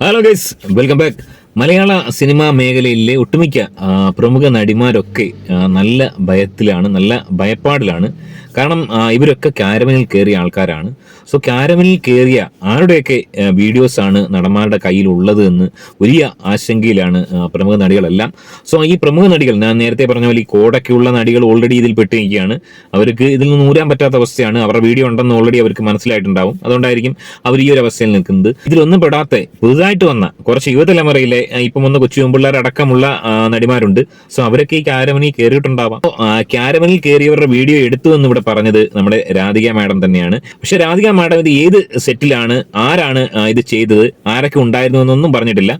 Hello guys welcome back Malayala cinema മേഖലയിലെ ഒട്ടുമിക്ക പ്രമുഖ നടിമാരൊക്കെ നല്ല ഭയത്തിലാണ് നല്ല ഭയപ്പാടിലാണ്. കാരണം ഇവരൊക്കെ ക്യാരമനിൽ കയറിയ ആൾക്കാരാണ്. സോ കാരമിൽ കയറിയ ആരുടെയൊക്കെ വീഡിയോസ് ആണ് നടന്മാരുടെ കയ്യിൽ ഉള്ളത് എന്ന് വലിയ ആശങ്കയിലാണ് പ്രമുഖ നടികളെല്ലാം. സോ ഈ പ്രമുഖ നടികൾ ഞാൻ നേരത്തെ പറഞ്ഞ പോലെ ഈ കോടൊക്കെയുള്ള നടികൾ ഓൾറെഡി ഇതിൽ പെട്ടിരിക്കുകയാണ്. അവർക്ക് ഇതിൽ നിന്ന് ഊരാൻ പറ്റാത്ത അവസ്ഥയാണ്. അവരുടെ വീഡിയോ ഉണ്ടെന്ന് ഓൾറെഡി അവർക്ക് മനസ്സിലായിട്ടുണ്ടാവും. അതുകൊണ്ടായിരിക്കും അവർ ഈ ഒരു അവസ്ഥയിൽ നിൽക്കുന്നത്. ഇതിലൊന്നും പെടാത്ത പുതുതായിട്ട് വന്ന കുറച്ച് യുവതലമുറയിലെ ഇപ്പം വന്ന കൊച്ചു പെമ്പിള്ളേരടക്കമുള്ള നടിമാരുണ്ട്. സോ അവരൊക്കെ ഈ കാരമനിൽ കയറിയിട്ടുണ്ടാവാം കാരമനിൽ കയറിയവരുടെ വീഡിയോ എടുത്തു എന്ന് ഇവിടെ പറഞ്ഞത് നമ്മുടെ രാധിക മാഡം തന്നെയാണ്. പക്ഷെ രാധിക മാഡം ഇത് ഏത് സെറ്റിലാണ് ആരാണ് ഇത് ചെയ്തത് ആരൊക്കെ ഉണ്ടായിരുന്നു എന്നൊന്നും പറഞ്ഞിട്ടില്ല.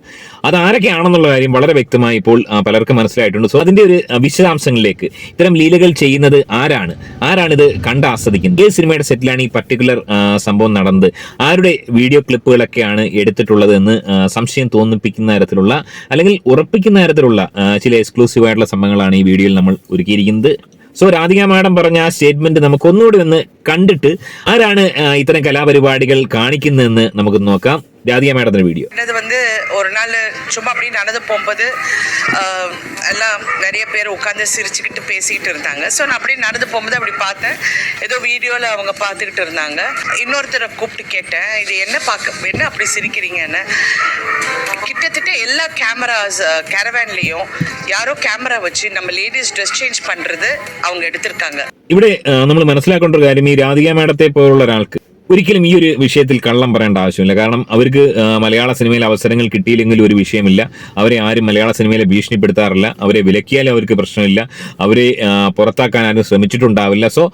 അത് ആരൊക്കെയാണെന്നുള്ള കാര്യം വളരെ വ്യക്തമായി ഇപ്പോൾ പലർക്കും മനസ്സിലായിട്ടുണ്ട്. സോ അതിന്റെ ഒരു വിശദാംശങ്ങളിലേക്ക്. ഇത്തരം ലീലകൾ ചെയ്യുന്നത് ആരാണ്? ആരാണിത് കണ്ട് ആസ്വദിക്കുന്നത്? ഏത് സിനിമയുടെ സെറ്റിലാണ് ഈ പർട്ടിക്കുലർ സംഭവം നടന്നത്? ആരുടെ വീഡിയോ ക്ലിപ്പുകളൊക്കെയാണ് എടുത്തിട്ടുള്ളത് എന്ന് സംശയം തോന്നിപ്പിക്കുന്ന തരത്തിലുള്ള അല്ലെങ്കിൽ ഉറപ്പിക്കുന്ന തരത്തിലുള്ള ചില എക്സ്ക്ലൂസീവ് ആയിട്ടുള്ള സംഭവങ്ങളാണ് ഈ വീഡിയോയിൽ നമ്മൾ ഒരുക്കിയിരിക്കുന്നത്. സോ രാധിക മാഡം പറഞ്ഞ ആ സ്റ്റേറ്റ്മെന്റ് നമുക്ക് ഒന്നുകൂടി ഒന്ന് കണ്ടിട്ട് ആരാണ് ആ, ഇത്തരം കലാപരിപാടികൾ കാണിക്കുന്നതെന്ന് നമുക്ക് നോക്കാം രാധിക മാഡത്തിന്റെ വീഡിയോ நடந்தது வந்து ஒரு நாள் சும்மா அப்படி நடந்து போகும்போது ஆஹ், எல்லாம் நிறைய பேர் உட்காந்து சிரிச்சுக்கிட்டு பேசிக்கிட்டு இருந்தாங்க ஸோ நான் அப்படியே நடந்து போகும்போது அப்படி பார்த்தேன் ஏதோ வீடியோவில் அவங்க பார்த்துக்கிட்டு இருந்தாங்க இன்னொருத்தரை கூப்பிட்டு கேட்டேன் இது என்ன பார்க்க என்ன அப்படி சிரிக்கிறீங்கன்னு கிட்டத்தட்ட எல்லா கேமராஸ் கேரவேன்லேயும் யாரோ கேமரா வச்சு நம்ம லேடிஸ் ட்ரெஸ் சேஞ்ச் பண்ணுறது அவங்க எடுத்திருக்காங்க ഇവിടെ നമ്മൾ മനസ്സിലാക്കേണ്ട ഒരു കാര്യം ഈ രാധിക മാഡത്തെ പോലുള്ള ഒരാൾക്ക് ഒരിക്കലും ഈ ഒരു വിഷയത്തിൽ കള്ളം പറയേണ്ട ആവശ്യമില്ല. കാരണം അവർക്ക് മലയാള സിനിമയിൽ അവസരങ്ങൾ കിട്ടിയില്ലെങ്കിൽ ഒരു വിഷയമില്ല. അവരെ ആരും മലയാള സിനിമയിലെ ഭീഷണിപ്പെടുത്താറില്ല. അവരെ വിലക്കിയാലും അവർക്ക് പ്രശ്നമില്ല. അവരെ പുറത്താക്കാൻ ആരും ശ്രമിച്ചിട്ടുണ്ടാവില്ല. സോ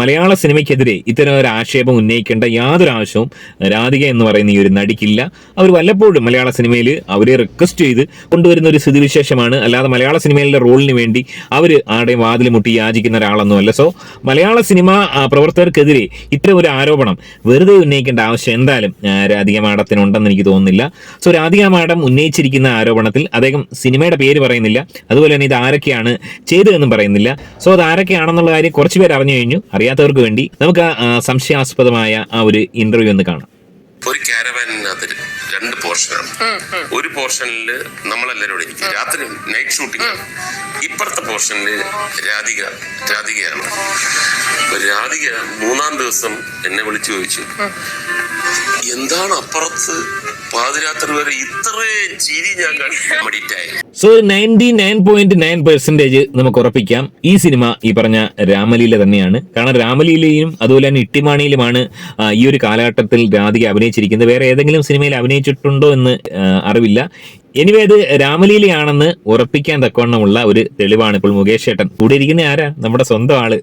മലയാള സിനിമയ്ക്കെതിരെ ഇത്തരം ഒരു ആക്ഷേപം ഉന്നയിക്കേണ്ട യാതൊരു ആവശ്യവും രാധിക എന്ന് പറയുന്ന ഈ ഒരു നടിക്കില്ല. അവർ വല്ലപ്പോഴും മലയാള സിനിമയിൽ അവരെ റിക്വസ്റ്റ് ചെയ്ത് കൊണ്ടുവരുന്ന ഒരു സ്ഥിതിവിശേഷമാണ്. അല്ലാതെ മലയാള സിനിമയിലെ റോളിന് വേണ്ടി അവർ ആരുടെയും വാതിൽ മുട്ടി യാചിക്കുന്ന ഒരാളൊന്നുമല്ല. സോ മലയാള സിനിമ പ്രവർത്തകർക്കെതിരെ ഇത്തരം ഒരു ആരോപണം വെറുതെ ഉന്നയിക്കേണ്ട ആവശ്യം എന്തായാലും രാധിക രാധിക മാഡത്തിനുണ്ടെന്ന് എനിക്ക് തോന്നുന്നില്ല. സോ രാധിക മാഡം ഉന്നയിച്ചിരിക്കുന്ന ആരോപണത്തിൽ അദ്ദേഹം സിനിമയുടെ പേര് പറയുന്നില്ല. അതുപോലെ തന്നെ ഇത് ആരൊക്കെയാണ് ചെയ്തതെന്നും പറയുന്നില്ല. സോ അത് ആരൊക്കെയാണെന്നുള്ള കാര്യം കുറച്ച് പേര് അറിഞ്ഞു കഴിഞ്ഞു. അറിയാത്തവർക്ക് വേണ്ടി നമുക്ക് സംശയാസ്പദമായ ആ ഒരു ഇന്റർവ്യൂ ഒന്ന് കാണാം. ഒരു പോർഷനാണ്. ഒരു പോർഷനിൽ നമ്മളെല്ലാവരും ഇവിടെ ഇരിക്കും. രാത്രി നൈറ്റ് ഷൂട്ടിംഗ് ഇപ്പുറത്തെ പോർഷനിൽ രാധിക രാധികയാണ്. രാധിക മൂന്നാം ദിവസം എന്നെ വിളിച്ചു ചോദിച്ചു എന്താണ് അപ്പുറത്ത് പാതിരാത്രി വരെ ഇത്രയും ചിരി ഞാൻ കണ്ടിട്ടായി so ninety nine point nine percentage നമുക്ക് ഉറപ്പിക്കാം. ഈ സിനിമ ഈ പറഞ്ഞ രാമലീല തന്നെയാണ്. കാരണം രാമലീലയിലും അതുപോലെ തന്നെ ഇട്ടിമാണിയിലുമാണ് ഈ ഒരു കാലഘട്ടത്തിൽ രാധിക അഭിനയിച്ചിരിക്കുന്നത്. വേറെ ഏതെങ്കിലും സിനിമയിൽ അഭിനയിച്ചിട്ടുണ്ടോ എന്ന് ആ, അറിവില്ല. എനിവേ അത് രാമലീലയാണെന്ന് ഉറപ്പിക്കാൻ തക്കവണ്ണമുള്ള ഒരു തെളിവാണ് ഇപ്പോൾ മുകേഷ് ഏട്ടൻ. കൂടെ ഇരിക്കുന്ന ആരാ? നമ്മുടെ സ്വന്തം ആൾ.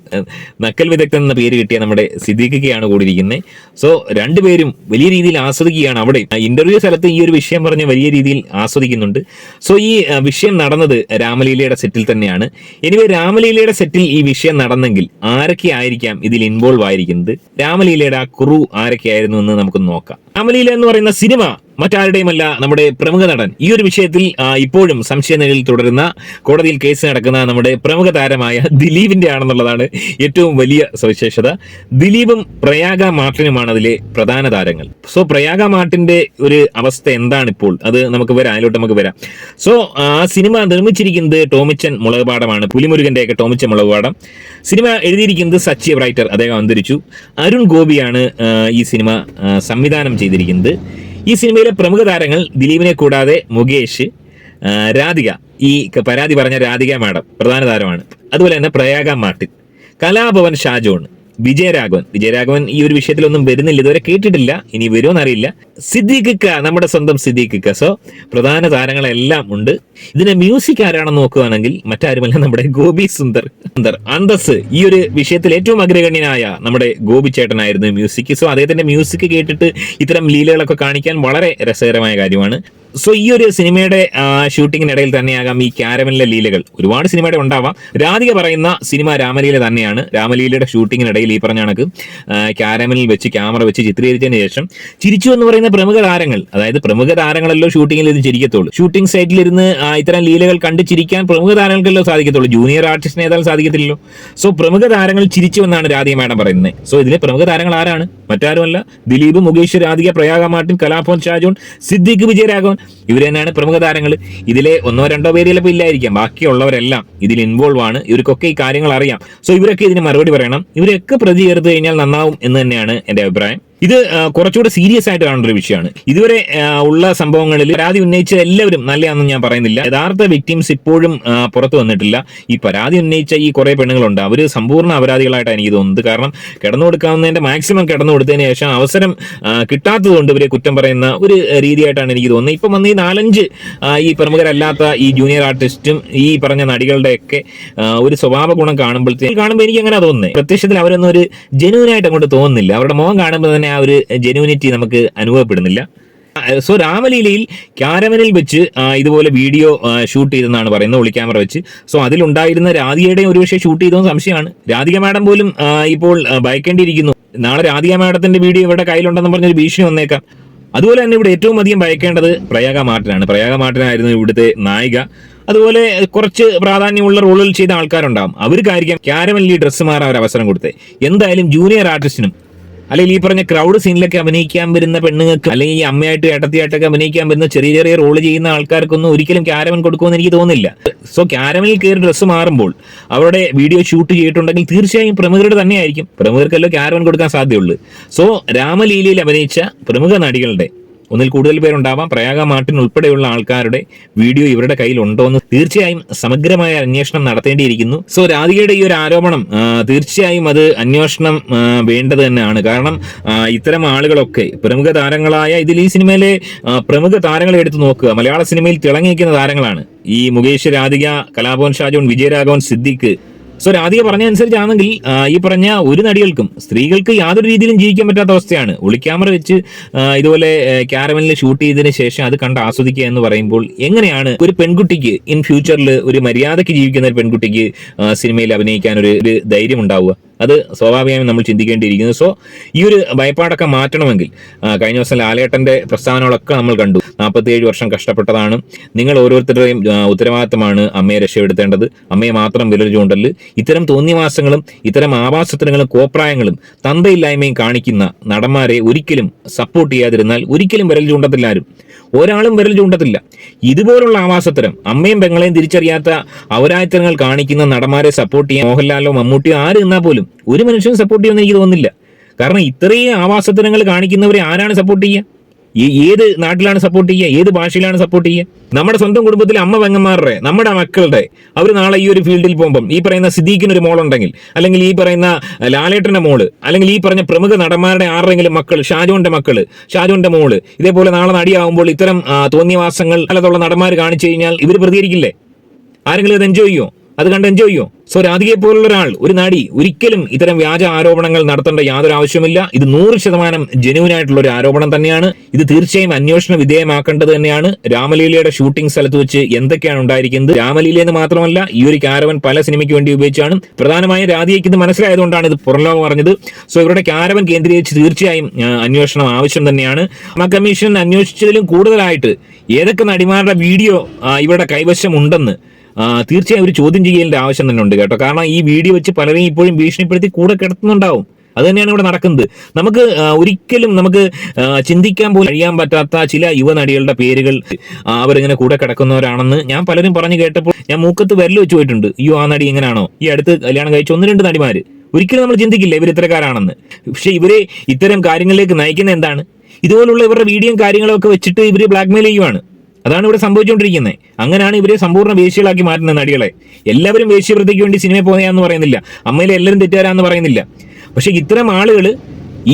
നക്കൽ വിദഗ്ധൻ എന്ന പേര് കിട്ടിയ നമ്മുടെ സിദ്ദീഖിക്കാണ് കൂടി ഇരിക്കുന്നത് സോ രണ്ടുപേരും വലിയ രീതിയിൽ ആസ്വദിക്കുകയാണ് അവിടെ. ഇന്റർവ്യൂ സ്ഥലത്ത് ഈ ഒരു വിഷയം പറഞ്ഞ് വലിയ രീതിയിൽ ആസ്വദിക്കുന്നുണ്ട്. സോ ഈ വിഷയം നടന്നത് രാമലീലയുടെ സെറ്റിൽ തന്നെയാണ്. എനിവേ രാമലീലയുടെ സെറ്റിൽ ഈ വിഷയം നടന്നെങ്കിൽ ആരൊക്കെ ആയിരിക്കാം ഇതിൽ ഇൻവോൾവ് ആയിരിക്കുന്നത്? രാമലീലയുടെ ആ കുറു ആരൊക്കെയായിരുന്നു എന്ന് നമുക്ക് നോക്കാം. രാമലീല എന്ന് പറയുന്ന സിനിമ മറ്റാരുടെയുമല്ല നമ്മുടെ പ്രമുഖ നടൻ. ഈ ഒരു വിഷയത്തിൽ ഇപ്പോഴും ഇപ്പോഴും സംശയനിലയിൽ തുടരുന്ന കോടതിയിൽ കേസ് നടക്കുന്ന നമ്മുടെ പ്രമുഖ താരമായ ദിലീപിന്റെ ആണെന്നുള്ളതാണ് ഏറ്റവും വലിയ സവിശേഷത. ദിലീപും പ്രയാഗ മാർട്ടിനുമാണ് അതിലെ പ്രധാന താരങ്ങൾ. സോ പ്രയാഗ മാർട്ടിന്റെ ഒരു അവസ്ഥ എന്താണ് ഇപ്പോൾ അത് നമുക്ക് വരാം അതിലോട്ട് നമുക്ക് വരാം. സോ ആ സിനിമ നിർമ്മിച്ചിരിക്കുന്നത് ടോമിച്ചൻ മുളകുപാടമാണ് പുലിമുരുകന്റെ ഒക്കെ ടോമിച്ചൻ മുളകുപാടം. സിനിമ എഴുതിയിരിക്കുന്നത് സച്ചി റൈറ്റർ അദ്ദേഹം അന്തരിച്ചു. അരുൺ ഗോപിയാണ് ഈ സിനിമ സംവിധാനം ചെയ്തിരിക്കുന്നത്. ഈ സിനിമയിലെ പ്രമുഖ താരങ്ങൾ ദിലീപിനെ കൂടാതെ മുകേഷ് രാധിക. ഈ പരാതി പറഞ്ഞ രാധിക മാഡം പ്രധാന താരമാണ്. അതുപോലെ തന്നെ പ്രയാഗ മാർട്ടിൻ കലാഭവൻ ഷാജോൺ. വിജയരാഘവൻ. വിജയരാഘവൻ ഈ ഒരു വിഷയത്തിലൊന്നും വരുന്നില്ല. ഇതുവരെ കേട്ടിട്ടില്ല. ഇനി വരുമോ അറിയില്ല സിദ്ദീഖിക്ക നമ്മുടെ സ്വന്തം സിദ്ദീഖിക്ക. സോ പ്രധാന താരങ്ങളെല്ലാം ഉണ്ട്. ഇതിന്റെ മ്യൂസിക് ആരാണെന്ന് നോക്കുകയാണെങ്കിൽ മറ്റാരുമല്ല നമ്മുടെ ഗോപി സുന്ദർ. സുന്ദർ അന്തസ് ഈ ഒരു വിഷയത്തിൽ ഏറ്റവും അഗ്രഗണ്യനായ നമ്മുടെ ഗോപി ചേട്ടനായിരുന്നു മ്യൂസിക്. സോ അദ്ദേഹത്തിന്റെ മ്യൂസിക് കേട്ടിട്ട് ഇത്തരം ലീലകളൊക്കെ കാണിക്കാൻ വളരെ രസകരമായ കാര്യമാണ്. സോ ഈ ഒരു സിനിമയുടെ ഷൂട്ടിങ്ങിനിടയിൽ തന്നെയാകാം ഈ ക്യാരമലിലെ ലീലകൾ. ഒരുപാട് സിനിമയുടെ ഉണ്ടാവാം. രാധിക പറയുന്ന സിനിമ രാമലീല തന്നെയാണ്. രാമലീലയുടെ ഷൂട്ടിങ്ങിനിടയിൽ ഈ പറഞ്ഞ കണക്ക് ക്യാരമലിൽ വെച്ച് ക്യാമറ വെച്ച് ചിത്രീകരിച്ചതിന് ശേഷം ചിരിച്ചു എന്ന് പറയുന്ന പ്രമുഖ താരങ്ങൾ അതായത് പ്രമുഖ താരങ്ങളല്ലോ ഷൂട്ടിങ്ങിൽ ഇത് ചിരിക്കത്തുള്ളൂ. ഷൂട്ടിംഗ് സൈറ്റിലിരുന്ന് ഇത്തരം ലീലകൾ കണ്ട് ചിരിക്കാൻ പ്രമുഖ താരങ്ങൾക്കല്ലോ സാധിക്കത്തുള്ളൂ. ജൂനിയർ ആർട്ടിസ്റ്റിനെ ഏതായാലും സാധിക്കത്തില്ലല്ലോ. സോ പ്രമുഖ താരങ്ങൾ ചിരിച്ചു എന്നാണ് രാധിക മാഡം പറയുന്നത്. സോ ഇതിലെ പ്രമുഖ താരങ്ങൾ ആരാണ്? മറ്റാരുമല്ല. ദിലീപ് മുകേഷ് രാധിക പ്രയാഗ മാർട്ടിൻ കലാഭവൻ ഷാജോൺ സിദ്ദിഖ് വിജയരാഘവൻ ഇവർ തന്നെയാണ് പ്രമുഖ താരങ്ങൾ ഇതിലെ ഒന്നോ രണ്ടോ പേര് ചിലപ്പോൾ ഇല്ലായിരിക്കാം. ബാക്കിയുള്ളവരെല്ലാം ഇതിൽ ഇൻവോൾവ് ആണ്. ഇവർക്കൊക്കെ ഈ കാര്യങ്ങൾ അറിയാം. സോ ഇവരൊക്കെ ഇതിന് മറുപടി പറയണം. ഇവരൊക്കെ പ്രതി ചേർത്ത് കഴിഞ്ഞാൽ നന്നാവും എന്ന് തന്നെയാണ് എന്റെ അഭിപ്രായം. ഇത് കുറച്ചുകൂടെ സീരിയസ് ആയിട്ട് കാണേണ്ട ഒരു വിഷയമാണ്. ഇതുവരെ ഉള്ള സംഭവങ്ങളിൽ പരാതി ഉന്നയിച്ച എല്ലാവരും നല്ലതാണെന്ന് ഞാൻ പറയുന്നില്ല. യഥാർത്ഥ വിക്ടിംസ് ഇപ്പോഴും പുറത്തു വന്നിട്ടില്ല. ഈ പരാതി ഉന്നയിച്ച ഈ കുറെ പെണ്ണുങ്ങളുണ്ട്. അവർ സമ്പൂർണ അപരാധികളായിട്ടാണ് എനിക്ക് തോന്നുന്നത്. കാരണം കിടന്നു കൊടുക്കാവുന്നതിന്റെ മാക്സിമം കിടന്നു കൊടുത്തതിന് ശേഷം അവസരം കിട്ടാത്തതുകൊണ്ട് ഇവരെ കുറ്റം പറയുന്ന ഒരു രീതിയായിട്ടാണ് എനിക്ക് തോന്നുന്നത്. ഇപ്പം വന്ന് ഈ നാലഞ്ച് ഈ പ്രമുഖരല്ലാത്ത ഈ ജൂനിയർ ആർട്ടിസ്റ്റും ഈ പറഞ്ഞ നടികളുടെയൊക്കെ ഒരു സ്വഭാവ ഗുണം കാണുമ്പോഴത്തേക്ക് കാണുമ്പോൾ എനിക്ക് അങ്ങനെ തോന്നുന്നത് പ്രത്യക്ഷത്തിൽ അവരൊന്നും ഒരു ജെനുവിനായിട്ട് അങ്ങോട്ട് തോന്നുന്നില്ല. അവരുടെ മുഖം കാണുമ്പോൾ തന്നെ ആ ഒരു ജെനുവിനിറ്റി നമുക്ക് അനുഭവപ്പെടുന്നില്ല. സോ രാമലീലയിൽ ക്യാരവനിൽ വെച്ച് ഇതുപോലെ വീഡിയോ ഷൂട്ട് ചെയ്തെന്നാണ് പറയുന്നത് ഒളി ക്യാമറ വെച്ച്. സോ അതിലുണ്ടായിരുന്ന രാധികയുടെ ഒരുപക്ഷെ ഷൂട്ട് ചെയ്തോ സംശയമാണ്. രാധിക മാഡം പോലും ഇപ്പോൾ ഭയക്കേണ്ടിയിരിക്കുന്നു. നാളെ രാധിക മാഡത്തിന്റെ വീഡിയോ ഇവിടെ കയ്യിലുണ്ടെന്ന് പറഞ്ഞൊരു ഭീഷണി വന്നേക്കാം. അതുപോലെ തന്നെ ഇവിടെ ഏറ്റവും അധികം ഭയക്കേണ്ടത് പ്രയാഗ മാർട്ടിനാണ്. പ്രയാഗ മാർട്ടിനായിരുന്നു ഇവിടുത്തെ നായിക. അതുപോലെ കുറച്ച് പ്രാധാന്യമുള്ള റോളുകൾ ചെയ്ത ആൾക്കാരുണ്ടാവും. അവർക്കായിരിക്കാം ക്യാരമല്ലി ഡ്രസ്സ് മാറാൻ ഒരു അവസരം കൊടുത്തത് എന്തായാലും ജൂനിയർ ആർട്ടിസ്റ്റിനും അല്ലെങ്കിൽ ഈ പറഞ്ഞ ക്രൗഡ് സീനിലൊക്കെ അഭിനയിക്കാൻ വരുന്ന പെണ്ണുങ്ങൾക്ക് അല്ലെങ്കിൽ ഈ അമ്മയായിട്ട് ഏട്ടത്തിയായിട്ടൊക്കെ അഭിനയിക്കാൻ വരുന്ന ചെറിയ ചെറിയ റോൾ ചെയ്യുന്ന ആൾക്കാർക്കൊന്നും ഒരിക്കലും ക്യാരമൻ കൊടുക്കുമെന്ന് എനിക്ക് തോന്നുന്നില്ല. സോ ക്യാരമനിൽ കയറി ഡ്രസ്സ് മാറുമ്പോൾ അവരുടെ വീഡിയോ ഷൂട്ട് ചെയ്തിട്ടുണ്ടെങ്കിൽ തീർച്ചയായും പ്രമുഖരുടെ തന്നെയായിരിക്കും. പ്രമുഖർക്കല്ലോ ക്യാരമൻ കൊടുക്കാൻ സാധ്യതയുള്ളൂ. സോ രാമലീലയിൽ അഭിനയിച്ച പ്രമുഖ നടികളുടെ ഒന്നിൽ കൂടുതൽ പേരുണ്ടാവാം. പ്രയാഗ മാർട്ടിൻ ഉൾപ്പെടെയുള്ള ആൾക്കാരുടെ വീഡിയോ ഇവരുടെ കയ്യിൽ ഉണ്ടോ എന്ന് തീർച്ചയായും സമഗ്രമായ അന്വേഷണം നടത്തേണ്ടിയിരിക്കുന്നു. സോ രാധികയുടെ ഈ ഒരു ആരോപണം തീർച്ചയായും അത് അന്വേഷണം വേണ്ടത് തന്നെയാണ്. കാരണം ഇത്തരം ആളുകളൊക്കെ പ്രമുഖ താരങ്ങളായ ഇതിൽ ഈ സിനിമയിലെ പ്രമുഖ താരങ്ങളെ എടുത്തു നോക്കുക. മലയാള സിനിമയിൽ തിളങ്ങിയിരിക്കുന്ന താരങ്ങളാണ്. ഈ മുകേഷ് രാധിക കലാഭവൻ ഷാജോൺ വിജയരാഘവൻ സിദ്ദിഖ് സോ രാധിക പറഞ്ഞ അനുസരിച്ചാണെങ്കിൽ ആ, ഈ പറഞ്ഞ ഒരു നടികൾക്കും സ്ത്രീകൾക്ക് യാതൊരു രീതിയിലും ജീവിക്കാൻ പറ്റാത്ത അവസ്ഥയാണ്. ഒളിക്യാമറ വെച്ച് ഇതുപോലെ ക്യാരമലിൽ ഷൂട്ട് ചെയ്തതിന് ശേഷം അത് കണ്ട് ആസ്വദിക്കുക എന്ന് പറയുമ്പോൾ എങ്ങനെയാണ് ഒരു പെൺകുട്ടിക്ക് ഇൻ ഫ്യൂച്ചറിൽ ഒരു മര്യാദയ്ക്ക് ജീവിക്കുന്ന ഒരു പെൺകുട്ടിക്ക് സിനിമയിൽ അഭിനയിക്കാൻ ഒരു ധൈര്യം ഉണ്ടാവുക? അത് സ്വാഭാവികമായും നമ്മൾ ചിന്തിക്കേണ്ടിയിരിക്കുന്നു. സോ ഈ ഒരു ഭയപ്പാടൊക്കെ മാറ്റണമെങ്കിൽ കഴിഞ്ഞ ദിവസം ലാലേട്ടന്റെ പ്രസ്താവനകളൊക്കെ നമ്മൾ കണ്ടു. നാൽപ്പത്തിയേഴ് വർഷം കഷ്ടപ്പെട്ടതാണ്. നിങ്ങൾ ഓരോരുത്തരുടെയും ഉത്തരവാദിത്തമാണ് അമ്മയെ രക്ഷപ്പെടുത്തേണ്ടത്. അമ്മയെ മാത്രം വിരൽ ചൂണ്ടൽ. ഇത്തരം തോന്നിവാസങ്ങളും ഇത്തരം ആവാസത്തിനങ്ങളും കോപ്രായങ്ങളും തന്തയില്ലായ്മയും കാണിക്കുന്ന നടന്മാരെ ഒരിക്കലും സപ്പോർട്ട് ചെയ്യാതിരുന്നാൽ ഒരിക്കലും വിരൽ ചൂണ്ടത്തില്ല ആരും. ഒരാളും വിരൽ ചൂണ്ടത്തില്ല. ഇതുപോലുള്ള ആവാസത്തരം അമ്മയും പെങ്ങളെയും തിരിച്ചറിയാത്ത അവരായത്തരങ്ങൾ കാണിക്കുന്ന നടന്മാരെ സപ്പോർട്ട് ചെയ്യാൻ മോഹൻലാലോ മമ്മൂട്ടിയോ ആര് നിന്നാൽ പോലും ഒരു മനുഷ്യനും സപ്പോർട്ട് ചെയ്യുമെന്ന് എനിക്ക് തോന്നുന്നില്ല. കാരണം ഇത്രയും ആവാസത്തിനങ്ങൾ കാണിക്കുന്നവരെ ആരാണ് സപ്പോർട്ട് ചെയ്യുക? ഏത് നാട്ടിലാണ് സപ്പോർട്ട് ചെയ്യുക? ഏത് ഭാഷയിലാണ് സപ്പോർട്ട് ചെയ്യുക? നമ്മുടെ സ്വന്തം കുടുംബത്തിലെ അമ്മ പെങ്ങന്മാരുടെ നമ്മുടെ മക്കളുടെ അവർ നാളെ ഈ ഒരു ഫീൽഡിൽ പോകുമ്പം ഈ പറയുന്ന സിദ്ദീഖിന് ഒരു മോളുണ്ടെങ്കിൽ അല്ലെങ്കിൽ ഈ പറയുന്ന ലാലേട്ടന്റെ മോൾ അല്ലെങ്കിൽ ഈ പറഞ്ഞ പ്രമുഖ നടന്മാരുടെ ആരുടെങ്കിലും മക്കൾ ഷാജോന്റെ മക്കൾ ഷാജോന്റെ മോൾ ഇതേപോലെ നാളെ നടിയാവുമ്പോൾ ഇത്തരം തോന്നിയവാസങ്ങൾ അല്ലാതുള്ള നടന്മാർ കാണിച്ചു കഴിഞ്ഞാൽ ഇവർ പ്രതികരിക്കില്ലേ? ആരെങ്കിലും അത് എൻജോയ് ചെയ്യോ അത് കണ്ട് എൻജോയ് ചെയ്യോ? സോ രാധികയെ പോലുള്ള ഒരാൾ ഒരു നടി ഒരിക്കലും ഇത്തരം വ്യാജ ആരോപണങ്ങൾ നടത്തേണ്ട യാതൊരു ആവശ്യമില്ല ഇത് നൂറ് ശതമാനം ജെനുവിൻ ആയിട്ടുള്ള ഒരു ആരോപണം തന്നെയാണ്. ഇത് തീർച്ചയായും അന്വേഷണ വിധേയമാക്കേണ്ടത് തന്നെയാണ്. രാമലീലയുടെ ഷൂട്ടിംഗ് സ്ഥലത്ത് വെച്ച് എന്തൊക്കെയാണ് ഉണ്ടായിരിക്കുന്നത്? രാമലീല എന്ന് മാത്രമല്ല ഈ ഒരു കാരവൻ പല സിനിമയ്ക്ക് വേണ്ടി ഉപയോഗിച്ചാണ്. പ്രധാനമായും രാധികയ്ക്ക് ഇത് മനസ്സിലായതുകൊണ്ടാണ് ഇത് പുറംലോകം പറഞ്ഞത് സോ ഇവരുടെ കാരവൻ കേന്ദ്രീകരിച്ച് തീർച്ചയായും അന്വേഷണം ആവശ്യം തന്നെയാണ്. ആ കമ്മീഷൻ അന്വേഷിച്ചതിലും കൂടുതലായിട്ട് ഏതൊക്കെ നടിമാരുടെ വീഡിയോ ഇവരുടെ കൈവശം ഉണ്ടെന്ന് തീർച്ചയായും ഒരു ചോദ്യം ചെയ്യേണ്ട ആവശ്യം തന്നെ ഉണ്ട് കേട്ടോ. കാരണം ഈ വീഡിയോ വെച്ച് പലരെയും ഇപ്പോഴും ഭീഷണിപ്പെടുത്തി കൂടെ കിടത്തുന്നുണ്ടാവും. അത് തന്നെയാണ് ഇവിടെ നടക്കുന്നത്. നമുക്ക് ഒരിക്കലും നമുക്ക് ചിന്തിക്കാൻ പോലും കഴിയാൻ പറ്റാത്ത ചില യുവനടികളുടെ പേരുകൾ അവരിങ്ങനെ കൂടെ കിടക്കുന്നവരാണെന്ന് ഞാൻ പലരും പറഞ്ഞു കേട്ടപ്പോൾ ഞാൻ മൂക്കത്ത് വിരൽ വെച്ച് പോയിട്ടുണ്ട്. അയ്യോ ആ നടി എങ്ങനെയാണോ ഈ അടുത്ത് കല്യാണം കഴിച്ച ഒന്ന് രണ്ട് നടിമാര്. ഒരിക്കലും നമ്മൾ ചിന്തിക്കില്ല ഇവർ ഇത്തരക്കാരാണെന്ന്. പക്ഷെ ഇവരെ ഇത്തരം കാര്യങ്ങളിലേക്ക് നയിക്കുന്ന എന്താണ്? ഇതുപോലുള്ള ഇവരുടെ വീഡിയോയും കാര്യങ്ങളൊക്കെ വെച്ചിട്ട് ഇവർ ബ്ലാക്ക്മെയിൽ ചെയ്യുവാണ്. അതാണ് ഇവിടെ സംഭവിച്ചുകൊണ്ടിരിക്കുന്നത്. അങ്ങനെയാണ് ഇവരെ സമ്പൂർണ വേശ്യകളാക്കി മാറ്റുന്ന നടികളെ. എല്ലാവരും വേശ്യവൃത്തിക്ക് വേണ്ടി സിനിമ പോകുന്നതാന്ന് പറയുന്നില്ല. അമ്മയിലെ എല്ലാവരും തെറ്റുകാരാന്ന് പറയുന്നില്ല. പക്ഷെ ഇത്തരം ആളുകൾ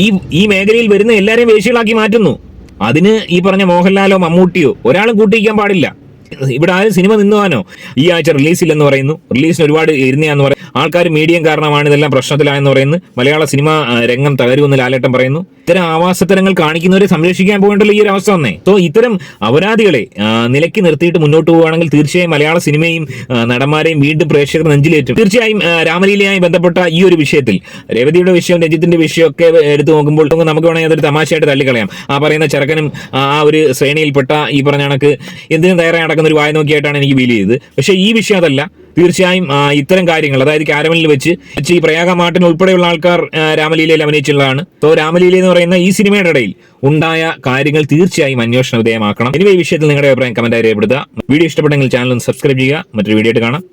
ഈ ഈ മേഖലയിൽ വരുന്ന എല്ലാവരെയും വേശ്യകളാക്കി മാറ്റുന്നു. അതിന് ഈ പറഞ്ഞ മോഹൻലാലോ മമ്മൂട്ടിയോ ഒരാളും കൂട്ടിയിക്കാൻ പാടില്ല. ഇവിടെ ആരും സിനിമ നിന്നുവാനോ ഈ ആഴ്ച റിലീസ് ഇല്ലെന്ന് പറയുന്നു. റിലീസിന് ഒരുപാട് ഇരുന്നയാന്ന് പറയും ആൾക്കാർ മീഡിയം കാരണമാണ് ഇതെല്ലാം പ്രശ്നത്തിലായെന്ന് പറയുന്നു. മലയാള സിനിമ രംഗം തകരുമെന്ന് ലാലേട്ടൻ പറയുന്നു. ഇത്തരം ആവാസത്തരങ്ങൾ കാണിക്കുന്നവരെ സംരക്ഷിക്കാൻ പോകേണ്ടല്ലോ ഈ ഒരു അവസ്ഥ വന്നേ. സോ ഇത്തരം അപരാധികളെ നിലയ്ക്ക് നിർത്തിയിട്ട് മുന്നോട്ട് പോവുകയാണെങ്കിൽ തീർച്ചയായും മലയാള സിനിമയും നടന്മാരെയും വീണ്ടും പ്രേക്ഷകർ നെഞ്ചിലേറ്റും. തീർച്ചയായും രാമലീലയുമായി ബന്ധപ്പെട്ട ഈ ഒരു വിഷയത്തിൽ രേവതിയുടെ വിഷയം രഞ്ജിത്തിന്റെ വിഷയമൊക്കെ എടുത്തു നോക്കുമ്പോൾ നമുക്ക് വേണമെങ്കിൽ അതൊരു തമാശയായിട്ട് തള്ളിക്കളയാം. ആ പറയുന്ന ചെറുക്കനും ആ ഒരു ശ്രേണിയിൽപ്പെട്ട ഈ പറഞ്ഞ കണക്ക് എന്തിനും തയ്യാറായി നടക്കുന്ന ഒരു വായ നോക്കിയായിട്ടാണ് എനിക്ക് ഫീൽ ചെയ്തത്. പക്ഷേ ഈ വിഷയം അതല്ല. തീർച്ചയായും ഇത്തരം കാര്യങ്ങൾ അതായത് കാരമലിൽ വെച്ച് ഈ പ്രയാഗ മാർട്ടിൻ ഉൾപ്പെടെയുള്ള ആൾക്കാർ രാമലീലയിൽ അഭിനയിച്ചുള്ളതാണ് സോ രാമലീല എന്ന് പറയുന്ന ഈ സിനിമയുടെ ഇടയിൽ ഉണ്ടായ കാര്യങ്ങൾ തീർച്ചയായും അന്വേഷണ വിധേയമാക്കണം. ഇനി ഈ വിഷയത്തിൽ നിങ്ങളുടെ അഭിപ്രായം കമന്റായി രേഖപ്പെടുത്തുക. വീഡിയോ ഇഷ്ടപ്പെട്ടെങ്കിൽ ചാനൽ ഒന്ന് സബ്സ്ക്രൈബ് ചെയ്യുക. മറ്റൊരു വീഡിയോ ആയിട്ട് കാണാം.